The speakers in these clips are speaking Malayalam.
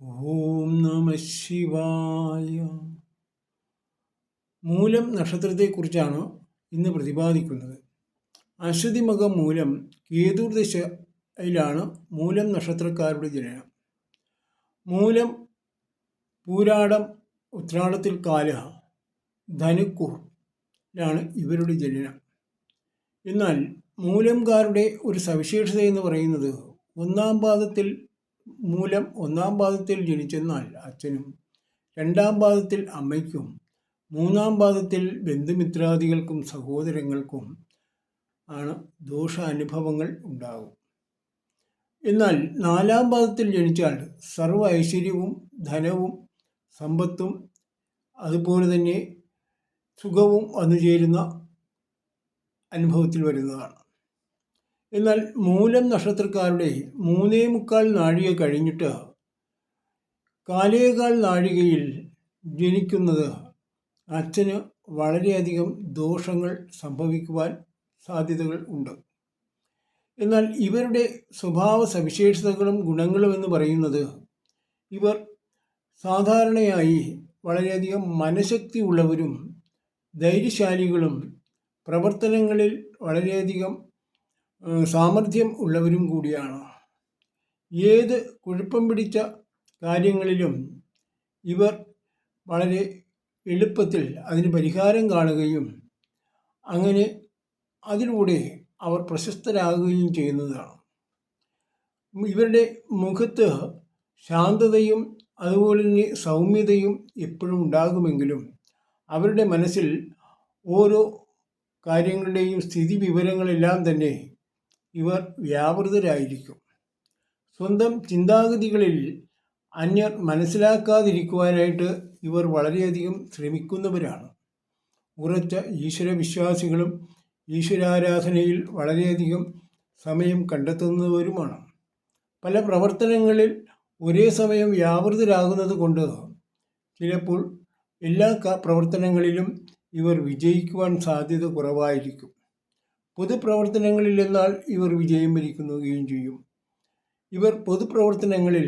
ഓം നമ ശിവായ. മൂലം നക്ഷത്രത്തെക്കുറിച്ചാണ് ഇന്ന് പ്രതിപാദിക്കുന്നത്. അശ്വതി മകം മൂലം കേതുർ ദശയിലാണ് മൂലം നക്ഷത്രക്കാരുടെ ജനനം. മൂലം പൂരാടം ഉത്രാടത്തിൽ കാല ധനുക്കുഹിലാണ് ഇവരുടെ ജനനം. എന്നാൽ മൂലംകാരുടെ ഒരു സവിശേഷത എന്ന് പറയുന്നത് ഒന്നാം പാദത്തിൽ മൂലം ഒന്നാം പാദത്തിൽ ജനിച്ചെന്നാൽ അച്ഛനും രണ്ടാം പാദത്തിൽ അമ്മയ്ക്കും മൂന്നാം പാദത്തിൽ ബന്ധുമിത്രാദികൾക്കും സഹോദരങ്ങൾക്കും ആണ് ദോഷാനുഭവങ്ങൾ ഉണ്ടാകും എന്നാൽ നാലാം പാദത്തിൽ ജനിച്ചാൽ സർവ ഐശ്വര്യവും ധനവും സമ്പത്തും അതുപോലെ തന്നെ സുഖവും വന്നുചേരുന്ന അനുഭവത്തിൽ വരുന്നതാണ്. എന്നാൽ മൂലം നക്ഷത്രക്കാരുടെ മൂന്നേ മുക്കാൽ നാഴിക കഴിഞ്ഞിട്ട് കാലേകാൽ നാഴികയിൽ ജനിക്കുന്നത് അച്ഛന് വളരെയധികം ദോഷങ്ങൾ സംഭവിക്കുവാൻ സാധ്യതകൾ ഉണ്ട്. എന്നാൽ ഇവരുടെ സ്വഭാവ സവിശേഷതകളും ഗുണങ്ങളും എന്ന് പറയുന്നത് ഇവർ സാധാരണയായി വളരെയധികം മനഃശക്തി ഉള്ളവരും ധൈര്യശാലികളും പ്രവർത്തനങ്ങളിൽ വളരെയധികം സാമർഥ്യം ഉള്ളവരും കൂടിയാണ്. ഏത് കുഴപ്പം പിടിച്ച കാര്യങ്ങളിലും ഇവർ വളരെ എളുപ്പത്തിൽ അതിന് പരിഹാരം കാണുകയും അങ്ങനെ അതിലൂടെ അവർ പ്രശസ്തരാകുകയും ചെയ്യുന്നതാണ്. ഇവരുടെ മുഖത്ത് ശാന്തതയും അതുപോലെ തന്നെ സൗമ്യതയും എപ്പോഴും ഉണ്ടാകുമെങ്കിലും അവരുടെ മനസ്സിൽ ഓരോ കാര്യങ്ങളുടെയും സ്ഥിതി വിവരങ്ങളെല്ലാം തന്നെ ഇവർ വ്യാപൃതരായിരിക്കും. സ്വന്തം ചിന്താഗതികളിൽ അന്യർ മനസ്സിലാക്കാതിരിക്കുവാനായിട്ട് ഇവർ വളരെയധികം ശ്രമിക്കുന്നവരാണ്. ഉറച്ച ഈശ്വരവിശ്വാസികളും ഈശ്വരാരാധനയിൽ വളരെയധികം സമയം കണ്ടെത്തുന്നവരുമാണ്. പല പ്രവർത്തനങ്ങളിൽ ഒരേ സമയം വ്യാപൃതരാകുന്നത് കൊണ്ട് ചിലപ്പോൾ എല്ലാ പ്രവർത്തനങ്ങളിലും ഇവർ വിജയിക്കുവാൻ സാധ്യത കുറവായിരിക്കും. പൊതുപ്രവർത്തനങ്ങളിൽ എന്നാൽ ഇവർ വിജയം വരിക്കുകയും ചെയ്യും. ഇവർ പൊതുപ്രവർത്തനങ്ങളിൽ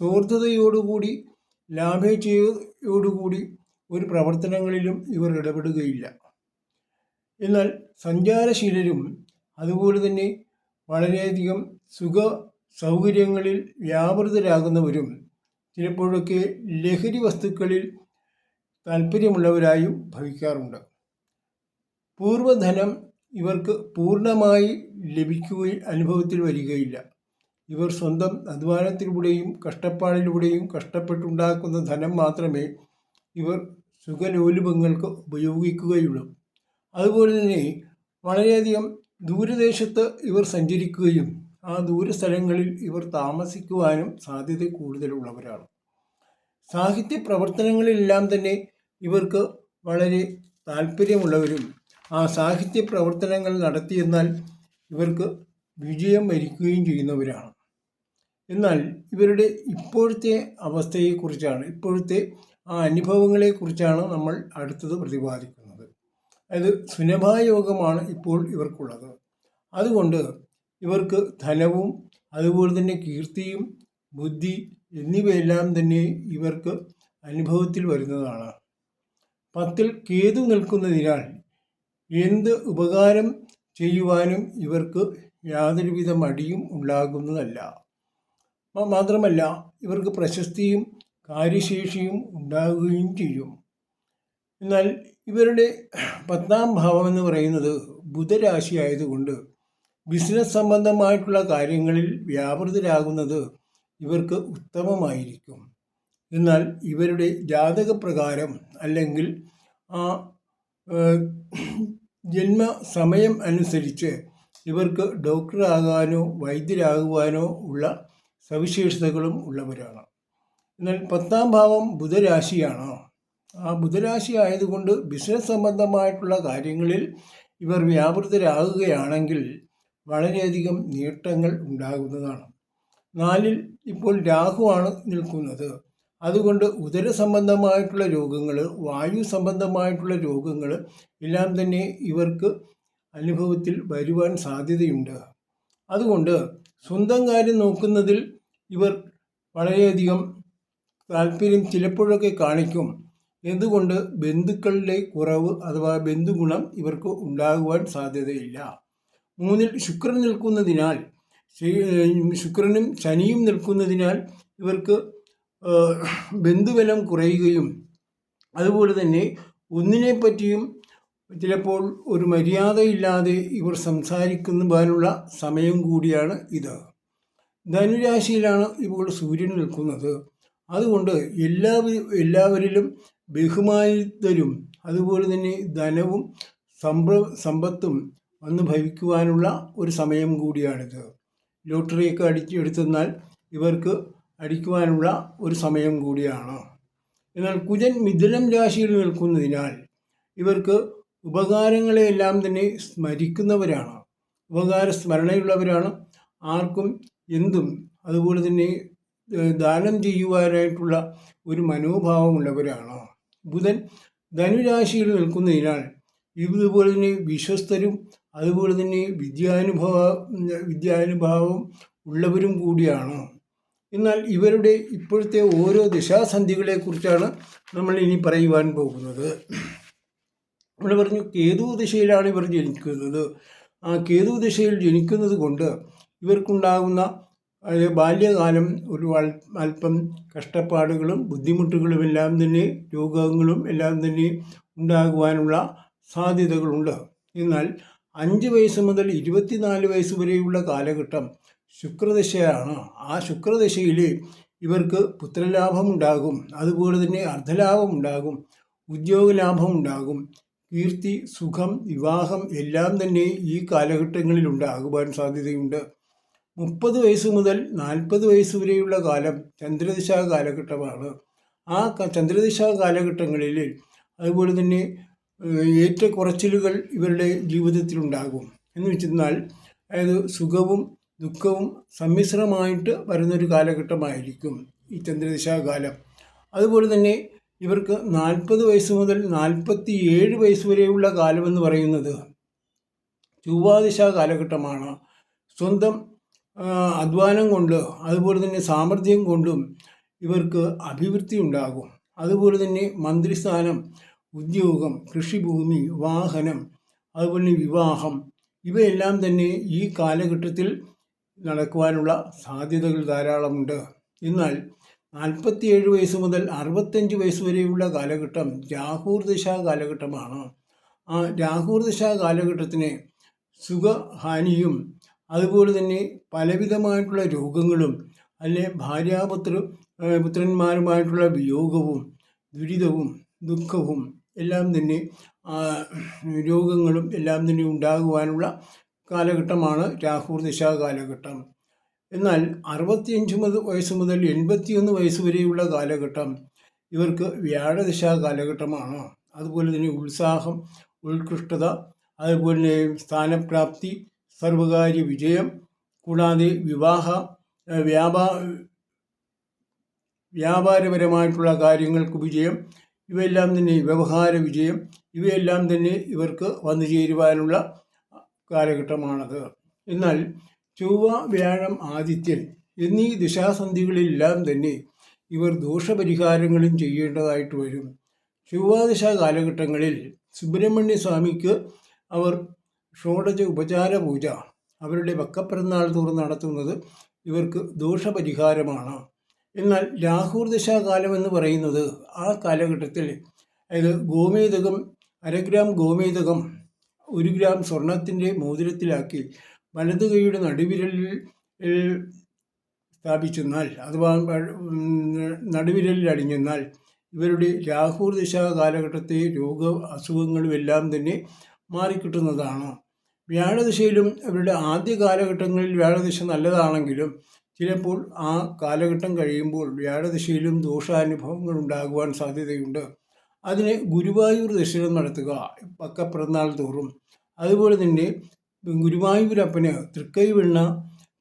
സൗഹൃദതയോടുകൂടി ലാഭേച്ഛയോടുകൂടി ഒരു പ്രവർത്തനങ്ങളിലും ഇവർ ഇടപെടുകയില്ല. എന്നാൽ സഞ്ചാരശീലരും അതുപോലെ തന്നെ വളരെയധികം സുഖ സൗകര്യങ്ങളിൽ വ്യാപൃതരാകുന്നവരും ചിലപ്പോഴൊക്കെ ലഹരി വസ്തുക്കളിൽ താല്പര്യമുള്ളവരായും ഭവിക്കാറുണ്ട്. പൂർവധനം ഇവർക്ക് പൂർണമായി ലഭിക്കുകയും അനുഭവത്തിൽ വരികയില്ല. ഇവർ സ്വന്തം അധ്വാനത്തിലൂടെയും കഷ്ടപ്പാടിലൂടെയും കഷ്ടപ്പെട്ടുണ്ടാക്കുന്ന ധനം മാത്രമേ ഇവർ സുഖലോലുപങ്ങൾക്ക് ഉപയോഗിക്കുകയുള്ളൂ. അതുപോലെ തന്നെ വളരെയധികം ദൂരദേശത്ത് ഇവർ സഞ്ചരിക്കുകയും ആ ദൂരസ്ഥലങ്ങളിൽ ഇവർ താമസിക്കുവാനും സാധ്യത കൂടുതലുള്ളവരാണ്. സാഹിത്യ പ്രവർത്തനങ്ങളിലെല്ലാം തന്നെ ഇവർക്ക് വളരെ താല്പര്യമുള്ളവരും ആ സാഹിത്യ പ്രവർത്തനങ്ങൾ നടത്തിയെന്നാൽ ഇവർക്ക് വിജയം വരിക്കുകയും ചെയ്യുന്നവരാണ്. എന്നാൽ ഇവരുടെ ഇപ്പോഴത്തെ അവസ്ഥയെക്കുറിച്ചാണ് ഇപ്പോഴത്തെ ആ അനുഭവങ്ങളെക്കുറിച്ചാണ് നമ്മൾ അടുത്തത് പ്രതിപാദിക്കുന്നത്. അതായത് സുനഭായോഗമാണ് ഇപ്പോൾ ഇവർക്കുള്ളത്. അതുകൊണ്ട് ഇവർക്ക് ധനവും അതുപോലെ തന്നെ കീർത്തിയും ബുദ്ധി എന്നിവയെല്ലാം തന്നെ ഇവർക്ക് അനുഭവത്തിൽ വരുന്നതാണ്. പത്തിൽ കേതു നിൽക്കുന്നതിനാൽ എന്ത് ഉപകാരം ചെയ്യുവാനും ഇവർക്ക് യാതൊരുവിധ മടിയും ഉണ്ടാകുന്നതല്ല. മാത്രമല്ല ഇവർക്ക് പ്രശസ്തിയും കാര്യശേഷിയും ഉണ്ടാകുകയും ചെയ്യും. എന്നാൽ ഇവരുടെ പത്താം ഭാവം എന്ന് പറയുന്നത് ബുധരാശി ആയതുകൊണ്ട് ബിസിനസ് സംബന്ധമായിട്ടുള്ള കാര്യങ്ങളിൽ വ്യാപൃതരാകുന്നത് ഇവർക്ക് ഉത്തമമായിരിക്കും. എന്നാൽ ഇവരുടെ ജാതകപ്രകാരം അല്ലെങ്കിൽ ആ ജന്മ സമയം അനുസരിച്ച് ഇവർക്ക് ഡോക്ടറാകാനോ വൈദ്യരാകുവാനോ ഉള്ള സവിശേഷതകളും ഉള്ളവരാണ്. എന്നാൽ പത്താം ഭാവം ബുധരാശിയാണ്. ആ ബുധരാശി ആയതുകൊണ്ട് ബിസിനസ് സംബന്ധമായിട്ടുള്ള കാര്യങ്ങളിൽ ഇവർ വ്യാപൃതരാകുകയാണെങ്കിൽ വളരെയധികം നേട്ടങ്ങൾ ഉണ്ടാകുന്നതാണ്. നാലിൽ ഇപ്പോൾ രാഹുവാണ് നിൽക്കുന്നത്. അതുകൊണ്ട് ഉദര സംബന്ധമായിട്ടുള്ള രോഗങ്ങൾ വായു സംബന്ധമായിട്ടുള്ള രോഗങ്ങൾ എല്ലാം തന്നെ ഇവർക്ക് അനുഭവത്തിൽ വരുവാൻ സാധ്യതയുണ്ട്. അതുകൊണ്ട് സ്വന്തം കാര്യം നോക്കുന്നതിൽ ഇവർ വളരെയധികം താല്പര്യം ചിലപ്പോഴൊക്കെ കാണിക്കും. എന്തുകൊണ്ട് ബന്ധുക്കളുടെ കുറവ് അഥവാ ബന്ധുഗുണം ഇവർക്ക് ഉണ്ടാകുവാൻ സാധ്യതയില്ല. മൂന്നിൽ ശുക്രൻ നിൽക്കുന്നതിനാൽ ശുക്രനും ശനിയും നിൽക്കുന്നതിനാൽ ഇവർക്ക് ബന്ധുബലം കുറയുകയും അതുപോലെ തന്നെ ഒന്നിനെ പറ്റിയും ചിലപ്പോൾ ഒരു മര്യാദയില്ലാതെ ഇവർ സംസാരിക്കുന്നതിനുള്ള സമയം കൂടിയാണ് ഇത്. ധനുരാശിയിലാണ് ഇപ്പോൾ സൂര്യൻ നിൽക്കുന്നത്. അതുകൊണ്ട് എല്ലാ എല്ലാവരിലും ബഹുമാനിതരും അതുപോലെ തന്നെ ധനവും സമ്പ സമ്പത്തും വന്ന് ഭവിക്കുവാനുള്ള ഒരു സമയം കൂടിയാണിത്. ലോട്ടറിയൊക്കെ അടിച്ച് എടുത്തെന്നാൽ ഇവർക്ക് അടിക്കുവാനുള്ള ഒരു സമയം കൂടിയാണ്. എന്നാൽ കുജൻ മിഥുനം രാശിയിൽ നിൽക്കുന്നതിനാൽ ഇവർക്ക് ഉപകാരങ്ങളെയെല്ലാം തന്നെ സ്മരിക്കുന്നവരാണ്. ഉപകാര സ്മരണയുള്ളവരാണ്. ആർക്കും എന്തും അതുപോലെ തന്നെ ദാനം ചെയ്യുവാനായിട്ടുള്ള ഒരു മനോഭാവമുള്ളവരാണ്. ബുധൻ ധനുരാശിയിൽ നിൽക്കുന്നതിനാൽ ഇതുപോലെ തന്നെ വിശ്വസ്തരും അതുപോലെ തന്നെ വിദ്യാനുഭവ വിദ്യാനുഭാവം ഉള്ളവരും കൂടിയാണ്. എന്നാൽ ഇവരുടെ ഇപ്പോഴത്തെ ഓരോ ദിശാസന്ധികളെക്കുറിച്ചാണ് നമ്മൾ ഇനി പറയുവാൻ പോകുന്നത്. നമ്മൾ പറഞ്ഞു കേതു ദിശയിലാണ് ഇവർ ജനിക്കുന്നത്. ആ കേതു ദിശയിൽ ജനിക്കുന്നത് കൊണ്ട് ഇവർക്കുണ്ടാകുന്ന ബാല്യകാലം ഒരു അല്പം കഷ്ടപ്പാടുകളും ബുദ്ധിമുട്ടുകളും എല്ലാം തന്നെ രോഗങ്ങളും എല്ലാം തന്നെ ഉണ്ടാകുവാനുള്ള സാധ്യതകളുണ്ട്. എന്നാൽ അഞ്ച് വയസ്സ് മുതൽ ഇരുപത്തിനാല് വയസ്സ് വരെയുള്ള കാലഘട്ടം ശുക്രദശയാണ്. ആ ശുക്രദശയിൽ ഇവർക്ക് പുത്രലാഭം ഉണ്ടാകും അതുപോലെ തന്നെ അർദ്ധലാഭം ഉണ്ടാകും ഉദ്യോഗലാഭം ഉണ്ടാകും കീർത്തി സുഖം വിവാഹം എല്ലാം തന്നെ ഈ കാലഘട്ടങ്ങളിൽ ഉണ്ടാകുവാൻ സാധ്യതയുണ്ട്. മുപ്പത് വയസ്സ് മുതൽ നാൽപ്പത് വയസ്സ് വരെയുള്ള കാലം ചന്ദ്രദിശാ കാലഘട്ടമാണ്. ആ ചന്ദ്രദിശാ കാലഘട്ടങ്ങളിൽ അതുപോലെ തന്നെ ഏറ്റക്കുറച്ചിലുകൾ ഇവരുടെ ജീവിതത്തിലുണ്ടാകും. എന്ന് വെച്ചെന്നാൽ അതായത് സുഖവും ദുഃഖവും സമ്മിശ്രമായിട്ട് വരുന്നൊരു കാലഘട്ടമായിരിക്കും ഈ ചന്ദ്രദിശാകാലം. അതുപോലെ തന്നെ ഇവർക്ക് നാൽപ്പത് വയസ്സ് മുതൽ നാൽപ്പത്തി ഏഴ് വയസ്സ് വരെയുള്ള കാലമെന്ന് പറയുന്നത് ചൊവ്വാദിശ കാലഘട്ടമാണ് സ്വന്തം അധ്വാനം കൊണ്ട് അതുപോലെ തന്നെ സാമർഥ്യം കൊണ്ടും ഇവർക്ക് അഭിവൃദ്ധി ഉണ്ടാകും. അതുപോലെ തന്നെ മന്ത്രിസ്ഥാനം ഉദ്യോഗം കൃഷിഭൂമി വാഹനം അതുപോലെ വിവാഹം ഇവയെല്ലാം തന്നെ ഈ കാലഘട്ടത്തിൽ നടക്കുവാനുള്ള സാധ്യതകൾ ധാരാളമുണ്ട്. എന്നാൽ നാൽപ്പത്തിയേഴ് വയസ്സ് മുതൽ അറുപത്തഞ്ച് വയസ്സ് വരെയുള്ള കാലഘട്ടം രാഹുർ ദിശ കാലഘട്ടമാണ്. ആ രാഹുർ ദിശ കാലഘട്ടത്തിന് സുഖഹാനിയും അതുപോലെ തന്നെ പലവിധമായിട്ടുള്ള രോഗങ്ങളും അല്ലെ ഭാര്യാപുത്ര പുത്രന്മാരുമായിട്ടുള്ള വിയോഗവും ദുരിതവും ദുഃഖവും എല്ലാം തന്നെ രോഗങ്ങളും എല്ലാം തന്നെ ഉണ്ടാകുവാനുള്ള കാലഘട്ടമാണ് രാഹുർ ദിശ കാലഘട്ടം. എന്നാൽ അറുപത്തിയഞ്ച് മുതൽ വയസ്സ് മുതൽ എൺപത്തിയൊന്ന് വയസ്സ് വരെയുള്ള കാലഘട്ടം ഇവർക്ക് വ്യാഴദിശ കാലഘട്ടമാണ്. അതുപോലെ തന്നെ ഉത്സാഹം ഉത്കൃഷ്ടത അതുപോലെ തന്നെ സ്ഥാനപ്രാപ്തി സർവകാര്യ വിജയം കൂടാതെ വിവാഹ വ്യാപാ വ്യാപാരപരമായിട്ടുള്ള കാര്യങ്ങൾക്ക് വിജയം ഇവയെല്ലാം തന്നെ വ്യവഹാര വിജയം ഇവയെല്ലാം തന്നെ ഇവർക്ക് വന്നു ചേരുവാനുള്ള കാലഘട്ടമാണത്. എന്നാൽ ചൊവ്വ വ്യാഴം ആദിത്യൻ എന്നീ ദിശാസന്ധികളിലെല്ലാം തന്നെ ഇവർ ദോഷപരിഹാരങ്ങളും ചെയ്യേണ്ടതായിട്ട് വരും. ചൊവ്വാദിശ കാലഘട്ടങ്ങളിൽ സുബ്രഹ്മണ്യ സ്വാമിക്ക് അവർ ഷോഡജ ഉപചാര പൂജ അവരുടെ വക്കപ്പിറന്നാൾ തോറും നടത്തുന്നത് ഇവർക്ക് ദോഷപരിഹാരമാണ്. എന്നാൽ രാഹുർ ദശാകാലം എന്ന് പറയുന്നത് ആ കാലഘട്ടത്തിൽ അതായത് ഗോമേതകം അര ഗ്രാം ഗോമേതകം ഒരു ഗ്രാം സ്വർണത്തിന്റെ മോതിരത്തിലാക്കി വലതു കൈയുടെ നടുവിരലിൽ സ്ഥാപിച്ചെന്നാൽ അഥവാ നടുവിരലിൽ അടിഞ്ഞെന്നാൽ ഇവരുടെ രാഹുർ ദിശ കാലഘട്ടത്തെ രോഗ അസുഖങ്ങളുമെല്ലാം തന്നെ മാറിക്കിട്ടുന്നതാണ്. വ്യാഴദിശയിലും ഇവരുടെ ആദ്യ കാലഘട്ടങ്ങളിൽ വ്യാഴദിശ നല്ലതാണെങ്കിലും ചിലപ്പോൾ ആ കാലഘട്ടം കഴിയുമ്പോൾ വ്യാഴദിശയിലും ദോഷാനുഭവങ്ങൾ ഉണ്ടാകുവാൻ സാധ്യതയുണ്ട്. അതിന് ഗുരുവായൂർ ദർശനം നടത്തുക പക്കപ്പിറന്നാൾ തോറും. അതുപോലെ തന്നെ ഗുരുവായൂരപ്പന് തൃക്കൈ വിണ്ണ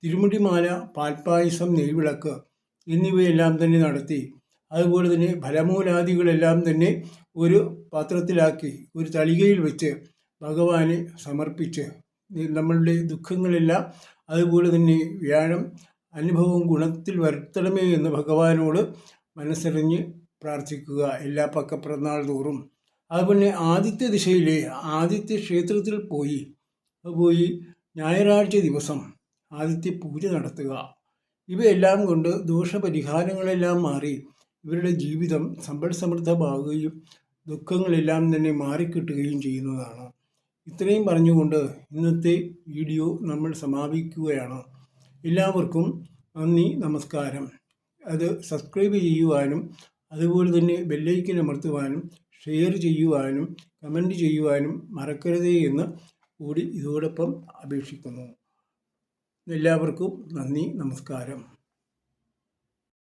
തിരുമുടിമാല പാൽപ്പായസം നെയ്വിളക്ക് എന്നിവയെല്ലാം തന്നെ നടത്തി. അതുപോലെ തന്നെ ഫലമൂലാദികളെല്ലാം തന്നെ ഒരു പാത്രത്തിലാക്കി ഒരു തളികയിൽ വെച്ച് ഭഗവാനെ സമർപ്പിച്ച്. നമ്മളുടെ ദുഃഖങ്ങളെല്ലാം അതുപോലെ തന്നെ വ്യാഴം അനുഭവം ഗുണത്തിൽ വരുത്തണമേ എന്ന് ഭഗവാനോട് മനസ്സറിഞ്ഞ് പ്രാർത്ഥിക്കുക എല്ലാ പക്കപ്പിറന്നാൾ തോറും. അതുപോലെ ആദിത്യ ദിശയിലെ ആദിത്യ ക്ഷേത്രത്തിൽ പോയി. പോയി ഞായറാഴ്ച ദിവസം ആദിത്യ പൂജ നടത്തുക. ഇവയെല്ലാം കൊണ്ട് ദോഷപരിഹാരങ്ങളെല്ലാം മാറി ഇവരുടെ ജീവിതം സമ്പൽ സമൃദ്ധമാകുകയും ദുഃഖങ്ങളെല്ലാം തന്നെ മാറിക്കിട്ടുകയും ചെയ്യുന്നതാണ്. ഇത്രയും പറഞ്ഞുകൊണ്ട് ഇന്നത്തെ വീഡിയോ നമ്മൾ സമാപിക്കുകയാണ്. എല്ലാവർക്കും നന്ദി നമസ്കാരം. അത് സബ്സ്ക്രൈബ് ചെയ്യുവാനും അതുപോലെ തന്നെ ബെല്ലൈക്കൻ അമർത്തുവാനും ഷെയർ ചെയ്യുവാനും കമന്റ് ചെയ്യുവാനും മറക്കരുതേ എന്ന് കൂടി ഇതോടൊപ്പം അപേക്ഷിക്കുന്നു. എല്ലാവർക്കും നന്ദി നമസ്കാരം.